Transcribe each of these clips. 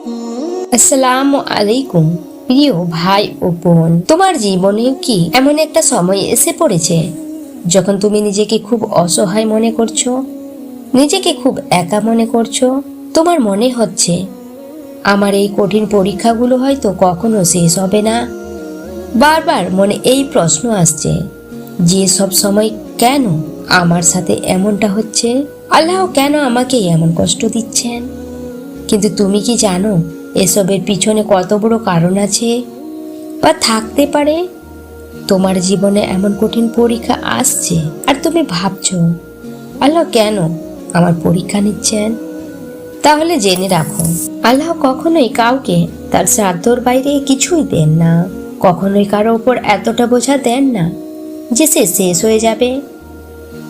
আসসালামু আলাইকুম, প্রিয় ভাই ও বোন। তোমার জীবনে কি এমন একটা সময় এসে পড়েছে যখন তুমি নিজেকে খুব অসহায় মনে করছ? নিজেকে খুব একা মনে করছ? তোমার মনে হচ্ছে, আমার এই কঠিন পরীক্ষাগুলো হয়তো কখনো শেষ হবে না? বারবার মনে এই প্রশ্ন আসছে, যে সব সময় কেন আমার সাথে এমনটা হচ্ছে? আল্লাহ কেন আমাকে এমন কষ্ট দিচ্ছেন? কিন্তু তুমি কি জানো, এসবের পিছনে কত বড় কারণ আছে? বা থাকতে পারে? তোমার জীবনে এমন কঠিন পরীক্ষা আসছে, আর তুমি ভাবছ, আল্লাহ কেন আমার পরীক্ষা নিচ্ছেন? তাহলে জেনে রাখো, আল্লাহ কখনোই কাউকে তার শ্রাদ্ধর বাইরে কিছুই দেন না। কখনোই কারও ওপর এতটা বোঝা দেন না যে সে শেষ হয়ে যাবে।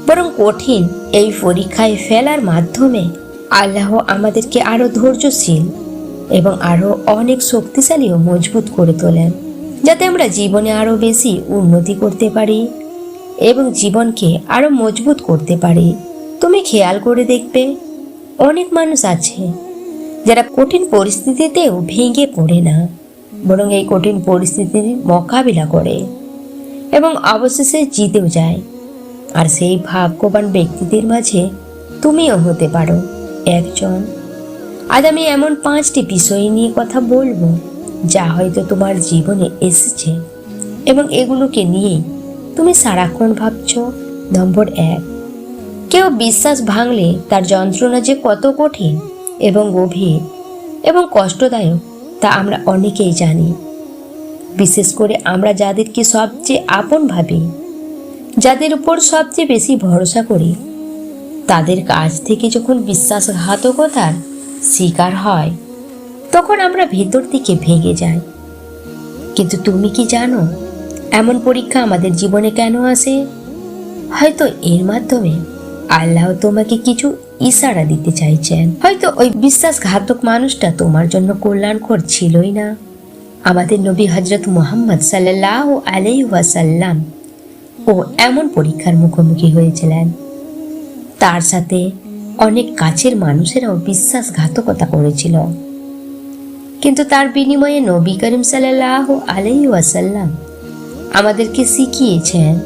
বরং কঠিন এই পরীক্ষায় ফেলার মাধ্যমে আল্লাহ আমাদেরকে আরও ধৈর্যশীল এবং আরও অনেক শক্তিশালী ও মজবুত করে তোলেন, যাতে আমরা জীবনে আরও বেশি উন্নতি করতে পারি এবং জীবনকে আরও মজবুত করতে পারি। তুমি খেয়াল করে দেখবে, অনেক মানুষ আছে যারা কঠিন পরিস্থিতিতেও ভেঙে পড়ে না, বরং এই কঠিন পরিস্থিতির মোকাবিলা করে এবং অবশেষে জিতেও যায়। আর সেই ভাগ্যবান ব্যক্তিদের মাঝে তুমিও হতে পারো। একজন। আজ আমি এমন পাঁচটি বিষয় নিয়ে কথা বলব, যা হয়তো তোমার জীবনে এসেছে এবং এগুলোকে নিয়েই তুমি সারাক্ষণ ভাবছ। নম্বর এক, কেউ বিশ্বাস ভাঙলে তার যন্ত্রণা যে কত কঠিন এবং গভীর এবং কষ্টদায়ক তা আমরা অনেকেই জানি। বিশেষ করে আমরা যাদেরকে সবচেয়ে আপন ভাবি, যাদের উপর সবচেয়ে বেশি ভরসা করি। তাদের কাছ থেকে যখন বিশ্বাসঘাতকতার শিকার হয়, তখন আমরা ভেতর থেকে ভেঙে যাই। কিন্তু তুমি কি জানো, এমন পরীক্ষা আমাদের জীবনে কেন আসে? হয়তো এর মাধ্যমে আল্লাহ তোমাকে কিছু ইশারা দিতে চাইছেন। হয়তো ওই বিশ্বাসঘাতক মানুষটা তোমার জন্য কল্যাণকর ছিলই না। আমাদের নবী হজরত মোহাম্মদ সাল্লাহ আলাই ওয়াসাল্লাম ও এমন পরীক্ষার মুখোমুখি হয়েছিলেন। তার সাথে অনেক কাছের মানুষেরাও বিশ্বাসঘাতকতা করেছিল। কিন্তু তার বিনিময়ে নবী করিম সাল্লাহ আলাই ওয়াসাল্লাম আমাদেরকে শিখিয়েছেন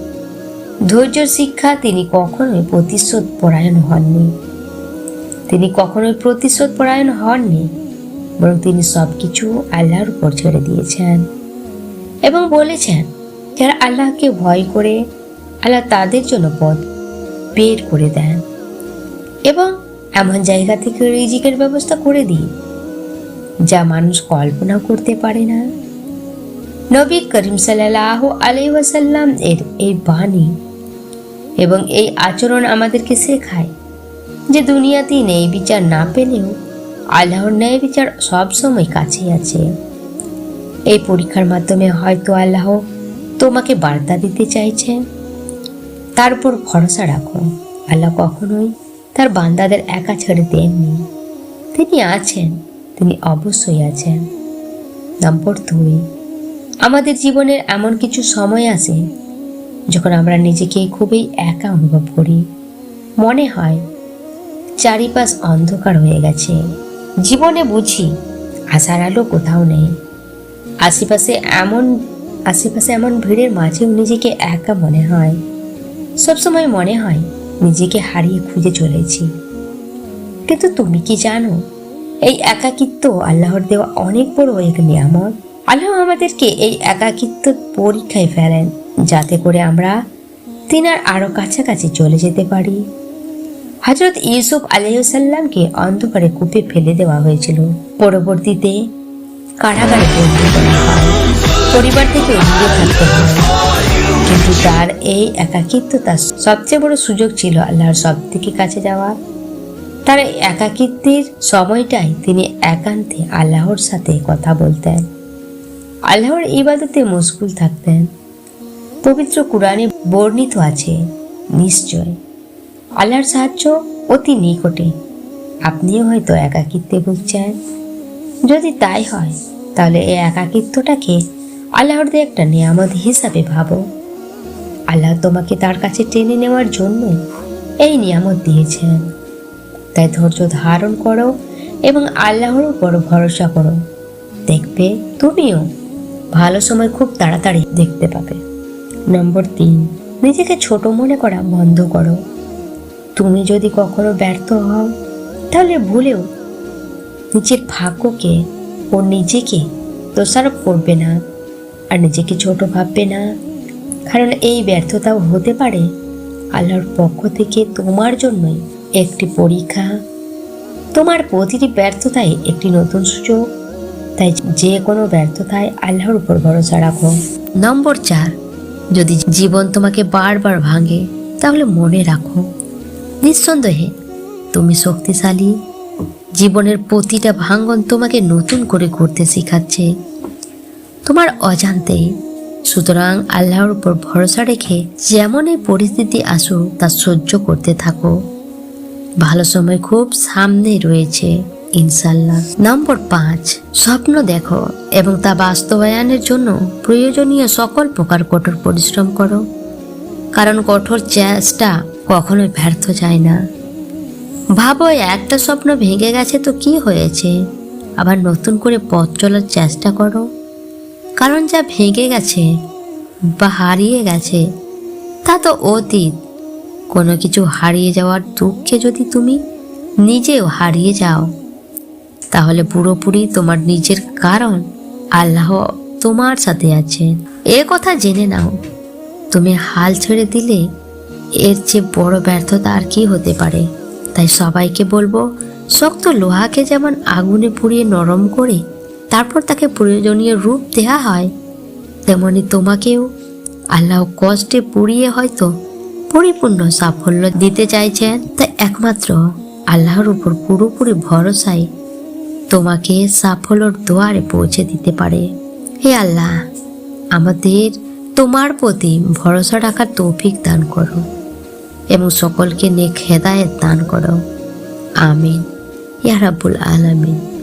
ধৈর্যের শিক্ষা তিনি কখনোই প্রতিশোধ পরায়ণ হননি। তিনি কখনোই প্রতিশোধ পরায়ণ হননি, বরং তিনি সব কিছু আল্লাহর উপর ছেড়ে দিয়েছেন এবং বলেছেন, যারা আল্লাহকে ভয় করে, আল্লাহ তাদের জন্য পথ বের করে দেন এবং এমন জায়গা থেকে রিজিকের ব্যবস্থা করে দিই যা মানুষ কল্পনাও করতে পারে না। নবী করিম সাল্লাহ আলাই ওয়াসাল্লাম এর এই বাণী এবং এই আচরণ আমাদেরকে শেখায় যে দুনিয়াতে ন্যায় বিচার না পেলেও আল্লাহর ন্যায় বিচার সবসময় কাছেই আছে। এই পরীক্ষার মাধ্যমে হয়তো আল্লাহ তোমাকে বার্তা দিতে চাইছে তার উপর ভরসা রাখো। আল্লাহ কখনোই তার বান্দাদের একা ছেড়ে দেননি। তিনি আছেন, তিনি অবশ্যই আছেন। নম্বর দুই, আমাদের জীবনের এমন কিছু সময় আসে যখন আমরা নিজেকে খুবই একা অনুভব করি। মনে হয় চারিপাশ অন্ধকার হয়ে গেছে। জীবনে বুঝি আশার আলো কোথাও নেই। আশেপাশে এমন আশেপাশে এমন ভিড়ের মাঝেও নিজেকে একা মনে হয়। সবসময় মনে হয় নিজেকে হারিয়ে খুঁজে চলেছি। কিন্তু তুমি কি জানো, এই একাকিত্ব আল্লাহর দেওয়া অনেক বড় এক নিয়ামত। আল্লাহ আমাদেরকে এই একাকিত্ব পরীক্ষায় ফেলেন যাতে করে আমরা তিনার আরও কাছাকাছি চলে যেতে পারি। হজরত ইউসুফ আলাইসাল্লামকে অন্ধকারে কূপে ফেলে দেওয়া হয়েছিল। পরবর্তীতে কারাগারে বন্দি পরিবার থেকে দূরে থাকতে হয়। কিন্তু তার এই একাকিত্ব তার সবচেয়ে বড় সুযোগ ছিল আল্লাহর সব থেকে কাছে যাওয়া তার একাকিত্বের সময়টাই তিনি একান্তে আল্লাহর সাথে কথা বলতেন। আল্লাহর ইবাদতে মশগুল থাকতেন। পবিত্র কোরআনে বর্ণিত আছে, নিশ্চয়, আল্লাহর সাহায্য অতি নিকটে। আপনিও হয়তো একাকিত্বে ভুগছেন। যদি তাই হয়, তাহলে এই একাকিত্বটাকে আল্লাহর দিয়ে একটা নিয়ামত হিসাবে ভাবো। আল্লাহ তোমাকে তার কাছে টেনে নেওয়ার জন্য এই নিয়ামত দিয়েছেন তাই ধৈর্য ধারণ করো এবং আল্লাহর উপর ভরসা করো। দেখবে তুমিও ভালো সময় খুব তাড়াতাড়ি দেখতে পাবে। নম্বর তিন, নিজেকে ছোট মনে করা বন্ধ করো। তুমি যদি কখনো ব্যর্থ হও, তাহলে ভুলেও নিজের ভাগ্যকে ও নিজেকে দোষারোপ করবে না। আর নিজেকে ছোট ভাববে না। কারণ এই ব্যর্থতাও হতে পারে আল্লাহর পক্ষ থেকে তোমার জন্যই একটি পরীক্ষা। তোমার প্রতিটি ব্যর্থতাই একটি নতুন সুযোগ। তাই যে কোনো ব্যর্থতায় আল্লাহর উপর ভরসা রাখো। নম্বর চার, যদি জীবন তোমাকে বারবার ভাঙে, তাহলে মনে রাখো, নিঃসন্দেহে তুমি শক্তিশালী। জীবনের প্রতিটা ভাঙ্গন তোমাকে নতুন করে করতে শেখাচ্ছে। তোমার অজান্তেই সুতরাং আল্লাহর উপর ভরসা রেখে যেমনই পরিস্থিতি আসুক, তা সহ্য করতে থাকো। ভালো সময় খুব সামনে রয়েছে ইনশাল্লাহ নম্বর পাঁচ, স্বপ্ন দেখো এবং তা বাস্তবায়নের জন্য প্রয়োজনীয় সকল প্রকার কঠোর পরিশ্রম করো। কারণ কঠোর চেষ্টা কখনোই ব্যর্থ যায় না। ভাবো একটা স্বপ্ন ভেঙে গেছে তো কি হয়েছে? আবার নতুন করে পথ চলার চেষ্টা করো। কারণ যা ভেঙে গেছে, বা হারিয়ে গেছে, তা তো অতীত। কোনো কিছু হারিয়ে যাওয়ার দুঃখে যদি তুমি নিজেও হারিয়ে যাও, তাহলে পুরোপুরি তোমার নিজের কারণ আল্লাহ তোমার সাথে আছে। এ কথা জেনে নাও, তুমি হাল ছেড়ে দিলে এর চেয়ে বড় ব্যর্থতা আর কি হতে পারে? তাই সবাইকে বলব, শক্ত লোহাকে যেমন আগুনে পুড়িয়ে নরম করে তারপর তাকে প্রয়োজনীয় রূপ দেয়া হয়। তেমনি তোমাকেও। আল্লাহ কষ্টে পুড়িয়ে হয়তো পরিপূর্ণ সাফল্য দিতে চাইছেন, তা একমাত্র আল্লাহর উপর পুরোপুরি ভরসায় তোমাকে সাফল্যর দুয়ারে পৌঁছে দিতে পারে। হে আল্লাহ, আমাদের, তোমার প্রতি ভরসা রাখার তৌফিক দান করো এবং সকলকে নেক হেদায়েত দান করো। আমিন। ইয়া রাব্বুল আলামিন।